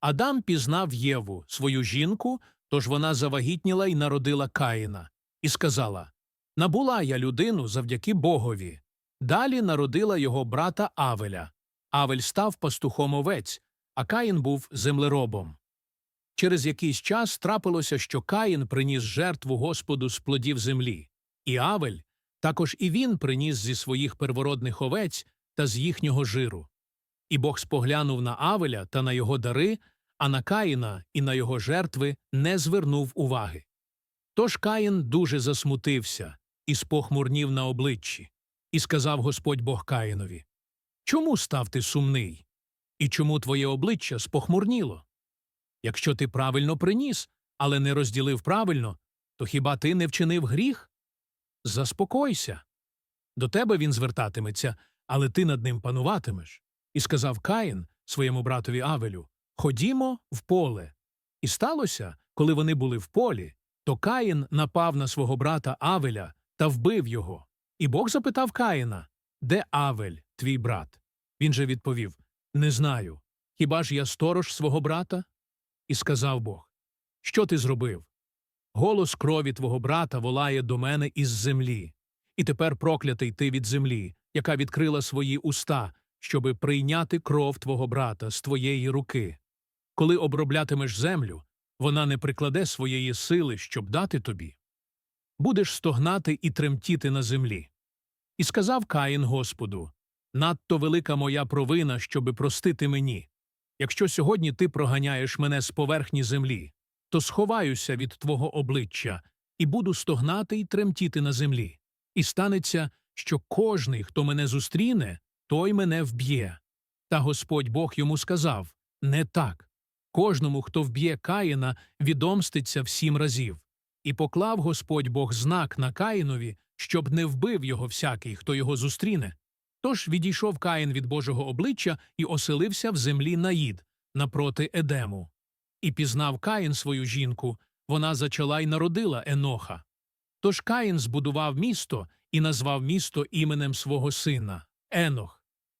Адам пізнав Єву, свою жінку, тож вона завагітніла й народила Каїна, і сказала Набула я людину завдяки Богові. Далі народила його брата Авеля. Авель став пастухом овець, а Каїн був землеробом. Через якийсь час трапилося, що Каїн приніс жертву Господу з плодів землі, і Авель також і він приніс зі своїх первородних овець та з їхнього жиру. І Бог споглянув на Авеля та на його дари, а на Каїна і на його жертви не звернув уваги. Тож Каїн дуже засмутився і спохмурнів на обличчі, і сказав Господь Бог Каїнові Чому став ти сумний? І чому твоє обличчя спохмурніло? Якщо ти правильно приніс, але не розділив правильно, то хіба ти не вчинив гріх? Заспокойся. До тебе він звертатиметься, але ти над ним пануватимеш. І сказав Каїн своєму братові Авелю Ходімо в поле. І сталося, коли вони були в полі, то Каїн напав на свого брата Авеля та вбив його. І Бог запитав Каїна Де Авель, твій брат? Він же відповів Не знаю. Хіба ж я сторож свого брата? І сказав Бог Що ти зробив? Голос крові твого брата волає до мене із землі. І тепер проклятий ти від землі, яка відкрила свої уста, щоби прийняти кров твого брата з твоєї руки. Коли оброблятимеш землю, вона не прикладе своєї сили, щоб дати тобі. Будеш стогнати і тремтіти на землі. І сказав Каїн Господу Надто велика моя провина, щоби простити мені. Якщо сьогодні ти проганяєш мене з поверхні землі, то сховаюся від твого обличчя і буду стогнати й тремтіти на землі. І станеться, що кожний, хто мене зустріне, той мене вб'є. Та Господь Бог йому сказав не так. Кожному, хто вб'є Каїна, відомститься в сім разів. І поклав Господь Бог знак на Каїнові, щоб не вбив його всякий, хто його зустріне. Тож відійшов Каїн від Божого обличчя і оселився в землі Наїд, напроти Едему. І пізнав Каїн свою жінку, вона зачала й народила Еноха. Тож Каїн збудував місто і назвав місто іменем свого сина Енох.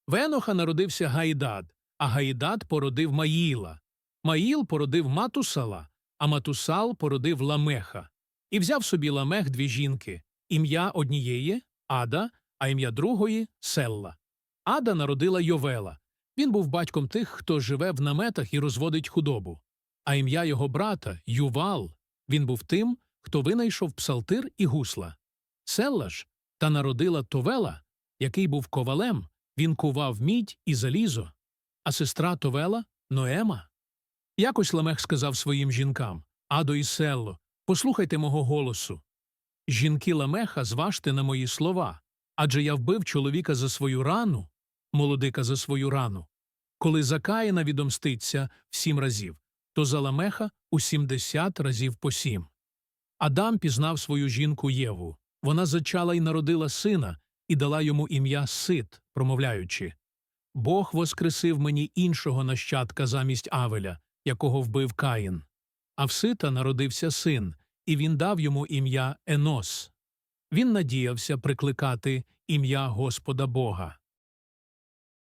В Еноха народився Гаїдад, а Гаїдад породив Маїла. Маїл породив Матусала, а Матусал породив Ламеха. І взяв собі Ламех дві жінки ім'я однієї Ада, а ім'я другої Селла. Ада народила Йовела. Він був батьком тих, хто живе в наметах і розводить худобу. А ім'я його брата Ювал. Він був тим, хто винайшов псалтир і гусла. Селла ж та народила Товела, який був ковалем, він кував мідь і залізо, а сестра Товела Ноема. Якось Ламех сказав своїм жінкам Адо і Селло, послухайте мого голосу. Жінки Ламеха, зважте на мої слова, адже я вбив чоловіка за свою рану, молодика за свою рану. Коли за Каїна відомститься в сім разів, то за Ламеха у сімдесят разів по сім. Адам пізнав свою жінку Єву. Вона зачала й народила сина і дала йому ім'я Сит, промовляючи Бог воскресив мені іншого нащадка замість Авеля, якого вбив Каїн. А в Сита народився син, і він дав йому ім'я Енос. Він надіявся прикликати ім'я Господа Бога.